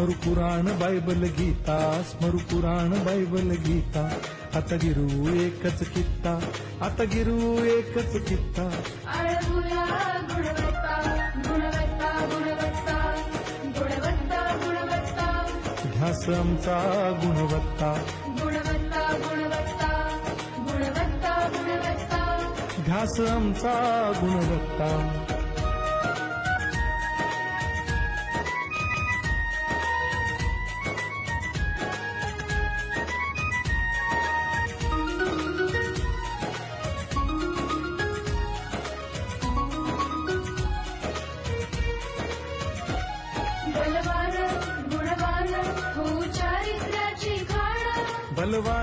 स्मरु पुराण बायबल गीता स्मरु पुराण बायबल गीता आता गिरू एकच कित्ता आता गिरू एकच कित्ता आळमुया गुणवत्ता गुणवत्ता गुणवत्ता गुणवत्ता गुणवत्ता ध्यास आमचा गुणवत्ता गुणवत्ता गुणवत्ता गुणवत्ता गुणवत्ता ध्यास आमचा गुणवत्ता बलवान गुणवान हो चारित्र्याची खाण बलवान